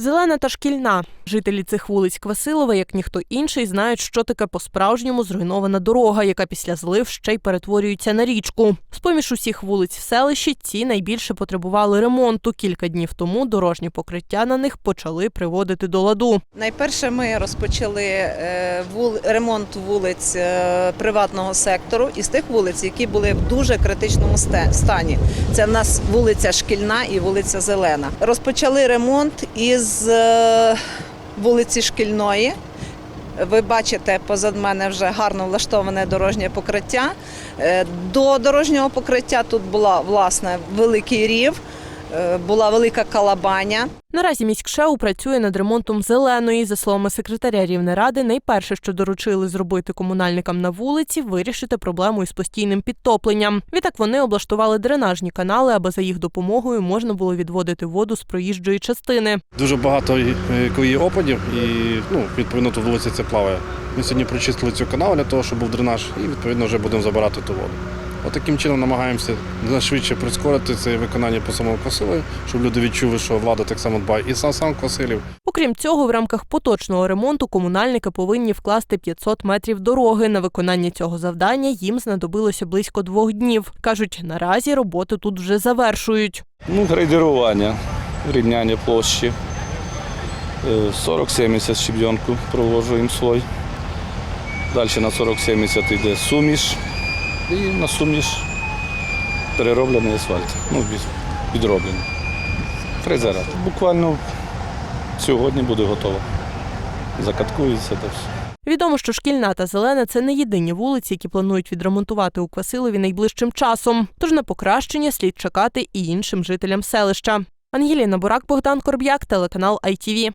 Зелена та шкільна. Жителі цих вулиць Квасилова, як ніхто інший, знають, що таке по-справжньому зруйнована дорога, яка після злив ще й перетворюється на річку. З-поміж усіх вулиць в селищі ці найбільше потребували ремонту. Кілька днів тому дорожні покриття на них почали приводити до ладу. Найперше ми розпочали е, ремонт вулиць е, приватного сектору із тих вулиць, які були в дуже критичному стані. Це в нас вулиця Шкільна і вулиця Зелена. Розпочали ремонт із е, вулиці Шкільної. Ви бачите, позад мене вже гарно влаштоване дорожнє покриття. Е, До дорожнього покриття тут була власне великий рів, була велика калабаня. Наразі міськшеу працює над ремонтом зеленої. За словами секретаря Рівнеради, найперше, що доручили зробити комунальникам на вулиці, вирішити проблему із постійним підтопленням. Відтак вони облаштували дренажні канали, аби за їх допомогою можна було відводити воду з проїжджої частини. Дуже багато е, є опадів і ну, відповідно тут вулиця це плаває. Ми сьогодні прочистили цю канал для того, щоб був дренаж, і відповідно вже будемо забирати ту воду. От таким чином намагаємося швидше прискорити це виконання по самому Квасилові, щоб люди відчули, що влада так само дбає і сам сам Квасилів. Окрім цього, в рамках поточного ремонту комунальники повинні вкласти 500 метрів дороги. На виконання цього завдання їм знадобилося близько двох днів. кажуть, наразі роботи тут вже завершують. Ну, грейдерування, рівняння площі. Е, 40-70 щебенку провожуємо слой. Далі на 40-70 йде суміш. І на суміш перероблений асфальт. Ну, підроблений. Фрезера. Буквально сьогодні буде готово. Закаткується та все. Відомо, що шкільна та зелена це не єдині вулиці, які планують відремонтувати у Квасилові найближчим часом. Тож на покращення слід чекати і іншим жителям селища. Ангеліна Бурак, Богдан Корб'як, телеканал ITV.